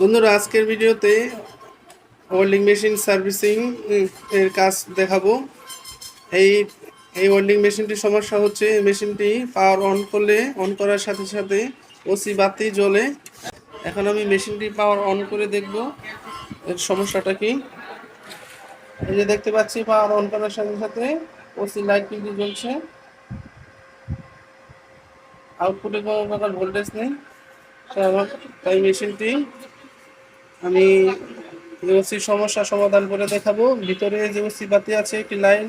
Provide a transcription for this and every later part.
বন্ধুরা, আজকের ভিডিওতে ওয়েল্ডিং মেশিন সার্ভিসিং এর কাজ দেখাবো। এই এই ওয়েল্ডিং মেশিনটির সমস্যা হচ্ছে, এই মেশিনটি পাওয়ার অন করলে অন করার সাথে সাথে ওসি বাতি জ্বলে। এখন আমি মেশিনটি পাওয়ার অন করে দেখব, এর সমস্যাটা কি। এই যে দেখতে পাচ্ছি পাওয়ার অন করার সাথে সাথে ওসি লাইট কিন্তু জ্বলছে। আউটপুটে কোনো প্রকার ভোল্টেজ নেই। তাই তাই মেশিনটি আমি ওসি সমস্যা সমাধান করে দেখাবো। ভিতরে যে ওসি বাতি আছে, একটি লাইন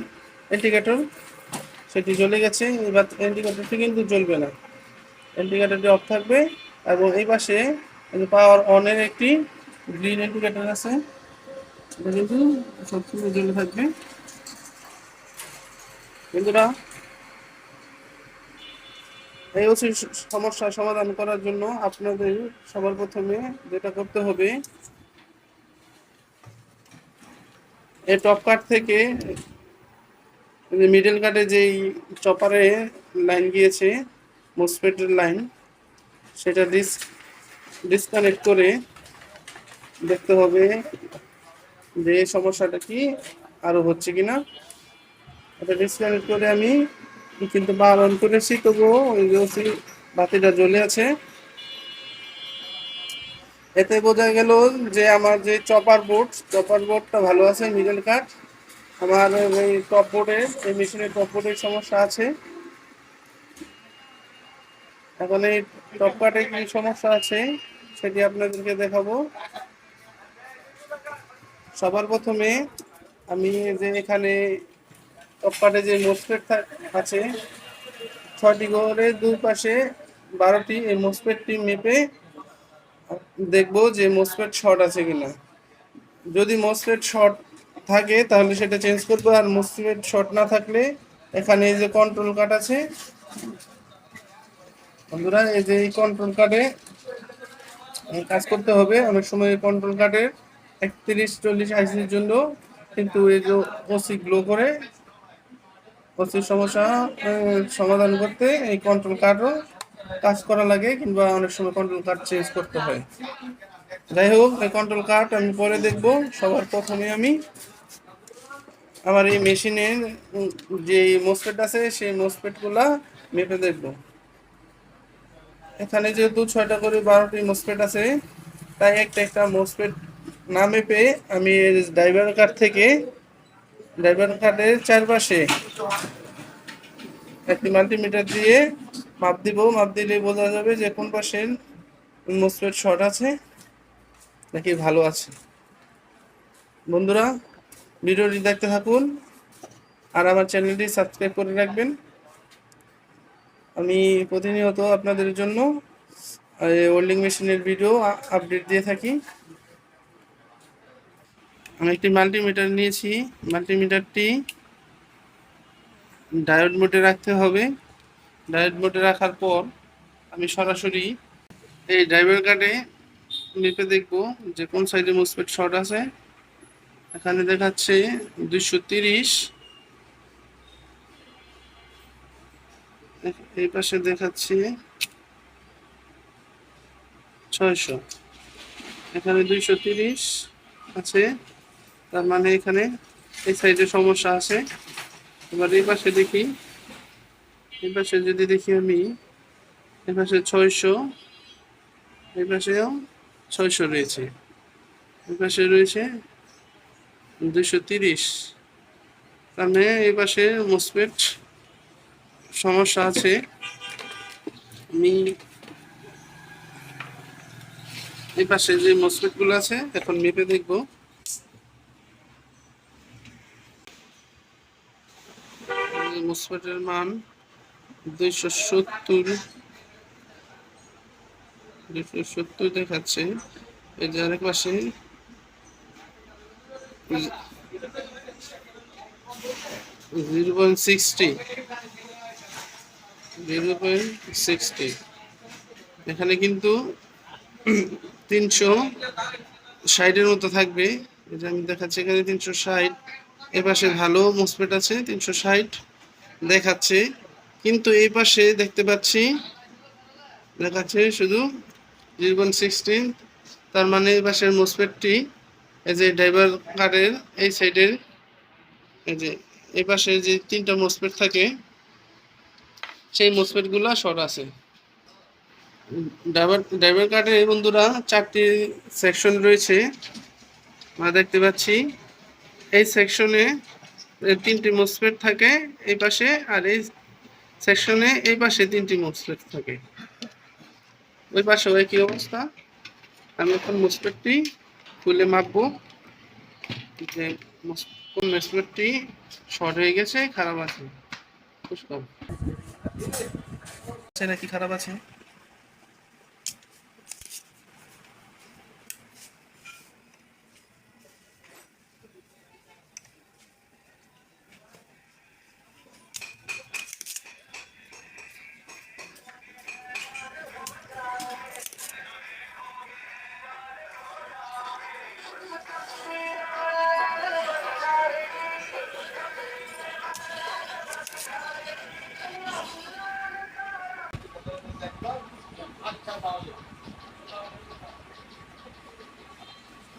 ইন্ডিকেটর সেটি জ্বলে গেছে। এবার ইন্ডিকেটরটি কিন্তু জ্বলবে না। ইন্ডিকেটরটি অফ থাকবে এবং এই পাশে পাওয়ার অনের একটি গ্রিন ইন্ডিকেটর আছে। এটা কিন্তু সবসময় জ্বলে থাকবে। বন্ধুরা এই ওসি সমস্যা সমাধান করার জন্য আপনাদের সবার প্রথমে যেটা করতে হবে, এই টপ কাট থেকে মিডল কাটে যেই চপারে লাইন গিয়েছে মোসপেটের লাইন সেটা ডিস ডিসকানেক্ট করে দেখতে হবে যে সমস্যাটা কি, আরও হচ্ছে কিনা। এটা ডিসকানেক্ট করে আমি কিন্তু বার অন করেছি, তবুও ওই যে ওসি বাতিটা জ্বলে আছে। এতে বোঝা গেল যে আমার যে চপার বোর্ড চপার বোর্ডটা ভালো আছে মিডল কাট আমার ওই টপ বোর্ডের এই মেশিনের টপ বোর্ডের সমস্যা আছে। এখন এই টপ কাটে কি সমস্যা আছে, সেটি আপনাদেরকে দেখাবো। সবার প্রথমে আমি যে এখানে টপ কাটে যে মোসপেট আছে, ছয়টি ঘরে দুই পাশে বারোটি এই মোসপেটটি মেপে দেখব যে মোসপেট শর্ট আছে কিনা। যদি মোসপেট শর্ট থাকে, তাহলে সেটা চেঞ্জ করব, আর মোসপেট শর্ট না থাকলে এখানে এই যে কন্ট্রোল কার্ড আছে, বন্ধুরা, এই যে এই কন্ট্রোল কার্ডে কাজ করতে হবে। অনেক সময় এই কন্ট্রোল কার্ডের একত্রিশ, চল্লিশ আইসির জন্য কিন্তু এই যে ওসি গ্লো করে ওসির সমস্যা সমাধান করতে এই কন্ট্রোল কার্ডও কাজ করা লাগে কিংবা অনেক সময় কন্ট্রোল কার্ড চেঞ্জ করতে হয়। যাই হোক, এই কন্ট্রোল কার্ড আমি পরে দেখব। সবার প্রথমে আমি আমার এই মেশিনের যে মোসপেট আছে, সেই মোসপেটগুলা মেপে দেখব। এখানে যেহেতু ছয়টা করে বারোটি মোসপেট আছে, তাই একটা একটা মোসপেট না মেপে আমি ড্রাইভার কার্ড থেকে ড্রাইভার কার্ডের চারপাশে। একটি মাল্টিমিটার দিয়ে মাপ দিব, মাপ দিলে বোঝা যাবে যে কোন পাশের মোসপেট শর্ট আছে নাকি ভালো আছে। বন্ধুরা, ভিডিওটি দেখতে থাকুন আর আমার চ্যানেলটি সাবস্ক্রাইব করে রাখবেন। আমি প্রতিনিয়ত আপনাদের জন্য ওয়েল্ডিং মেশিনের ভিডিও আপডেট দিয়ে থাকি। আমি একটি মাল্টিমিটার নিয়েছি। মাল্টিমিটারটি ডায়োড মোডে রাখতে হবে। ডায়োড মোডে রাখার পর আমি সরাসরি এই ড্রাইভার কার্ডে মেপে দেখব যে কোন সাইডে মোসপেট শর্ট আছে। এখানে দেখাচ্ছে দুইশো তিরিশ। এই পাশে দেখাচ্ছে ছয়শো। এখানে দুইশো তিরিশ আছে। তার মানে এখানে এই সাইডে সমস্যা আছে। এবার এই পাশে দেখি, এই পাশে যদি দেখি আমি, এই পাশে ছয়শো, এই পাশেও ছয়শো রয়েছে। এই পাশে রয়েছে দুশো তিরিশ। তার মানে এই পাশে মোসপেট সমস্যা আছে। আমি এই পাশে যে মোসপেটগুলো আছে, এখন মেপে দেখব। মোসপেটের মান দুইশো সত্তর দুইশো সত্তর দেখাচ্ছে। এই যে আরেক পাশে, zero point sixty, zero point sixty. এখানে কিন্তু তিনশো ষাটের মতো থাকবে। এটা আমি দেখাচ্ছি এখানে তিনশো ষাট এ পাশে ভালো মোসপেট আছে, তিনশো ষাট। দেখাচ্ছে। কিন্তু এই পাশে দেখতে পাচ্ছি, দেখাচ্ছে শুধু জিরো সিক্সটিন তার মানে এই পাশের মোসপেটটি এই যে ড্রাইভার কার্ডের এই সাইডের এই যে এই পাশে যে তিনটা মোসপেট থাকে, সেই মোসপেটগুলো শর্ট আছে। ড্রাইভার ড্রাইভার কার্ডের এই বন্ধুরা চারটি সেকশন রয়েছে। আমরা দেখতে পাচ্ছি, এই সেকশনে তিনটি মোসপেট থাকে এই পাশে আর এই সেকশনে এই পাশে তিনটি মোসপেট থাকে। ওই পাশেও একই অবস্থা? আমি এখন মোসপেটটি খুলে মাপবো যে কোন মোসপেটটি শর্ট হয়ে গেছে, খারাপ আছে? আছে নাকি খারাপ আছে?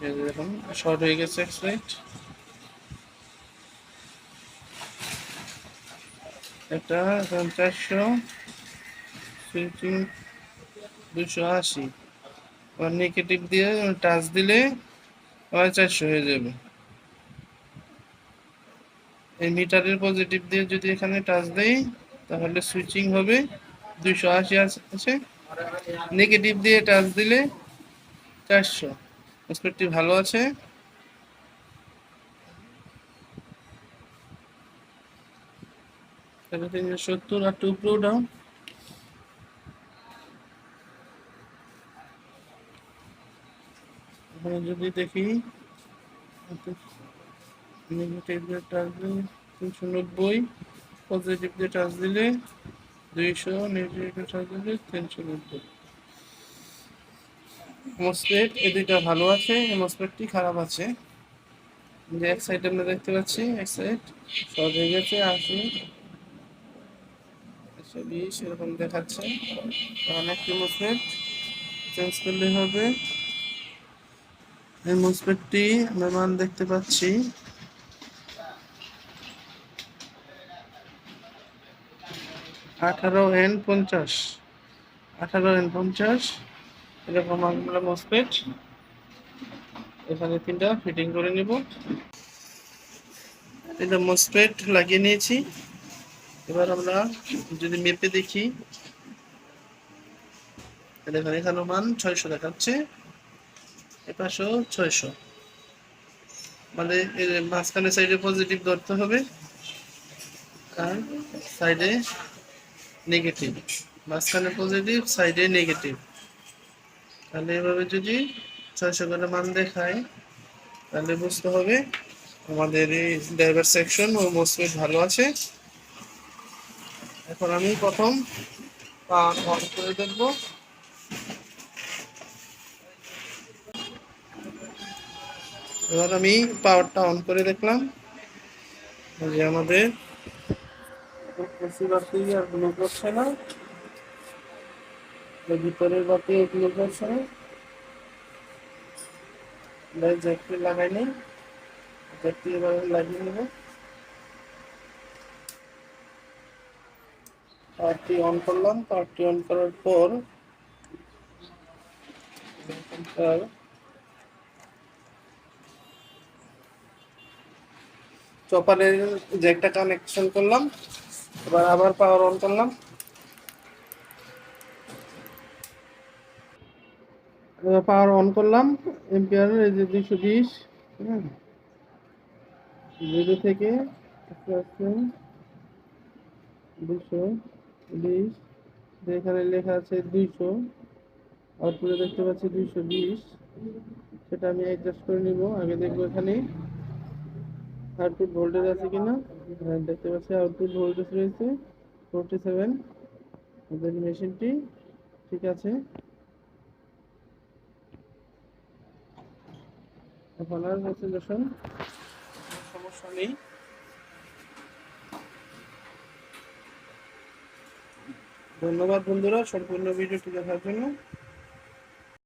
দেখুন, শর্ট হয়ে গেছে এক সাইড এটা এখন চারশো সুইচিং দুশো আশি। আবার নেগেটিভ দিয়ে টাচ দিলে আবার চারশো হয়ে যাবে। এই মিটারের পজিটিভ দিয়ে যদি এখানে টাচ দেই, তাহলে সুইচিং হবে দুশো আশি আছে। নেগেটিভ দিয়ে টাচ দিলে চারশো। স্পিডটি ভালো আছে? সত্তর আর টু প্রো ডাউন যদি দেখি নেগেটিভ টাচ দিলে তিনশো নব্বই পজিটিভ দিয়ে টাচ দিলে দুইশো নেগেটিভ দিয়ে টাচ দিলে তিনশো নব্বই। মসপেট এই দুইটা ভালো আছে মসপেটটি খারাপ আছে। যে এক সাইড আমরা দেখতে পাচ্ছি, এক সাইড শর্ট হয়ে গেছে আশি একশো এরকম দেখাচ্ছে। তখন একটি মসপেট চেঞ্জ করলে হবে। এই মসপেটটি আমরা মান দেখতে পাচ্ছি। আঠারো এন পঞ্চাশ। আঠারো এন পঞ্চাশ। এরকম আমরা মসপেট এখানে তিনটা ফিটিং করে নিব। এটা মসপেট লাগিয়ে নিয়েছি। এবার আমরা যদি মেপে দেখি। দেখেন এখানে মান ছয়শো দেখাচ্ছে। এপাশেও ছয়শো। মানে এর মাঝখানে সাইডে পজিটিভ ধরতে হবে। আর সাইডে নেগেটিভ মাঝখানে পজিটিভ সাইডে নেগেটিভ তাহলে এভাবে যদি ছয়শো করে মান দেখায় তাহলে বুঝতে হবে আমাদের এই ড্রাইভার সেকশন ও মোসপেট ভালো আছে। এখন আমি প্রথম পাওয়ার অন করে দেখব। এবার আমি পাওয়ারটা অন করে দেখলাম। যে আমাদের আর গ্লো করছে না। ভিতরের বাতি গ্লো করছে না জ্যাকটি লাগাই নেই? জ্যাকটি এবার লাগিয়ে নেব? পাওয়ারটি অন করলাম পাওয়ারটি অন করার পর চপারের জ্যাকটা কানেকশন করলাম, এবার আবার পাওয়ার অন করলাম। পাওয়ার অন করলাম এম্পিয়ার এই যে দুইশো বিশ হ্যাঁ? জিরো থেকে আস্তে আস্তে দুশো বিশ এখানে লেখা আছে দুইশো আউটপুটে দেখতে পাচ্ছি দুইশো বিশ, সেটা আমি অ্যাডজাস্ট করে নিব, আগে দেখব এখানে আউটপুট ভোল্টেজ আছে কিনা। হ্যাঁ দেখতে পাচ্ছি আউটপুট ভোল্টেজ রয়েছে ফোরটি সেভেন মেশিনটি ঠিক আছে। এখন আর রেসিলেশন সমস্যা নেই। ধন্যবাদ বন্ধুরা সম্পূর্ণ ভিডিওটি দেখার জন্য।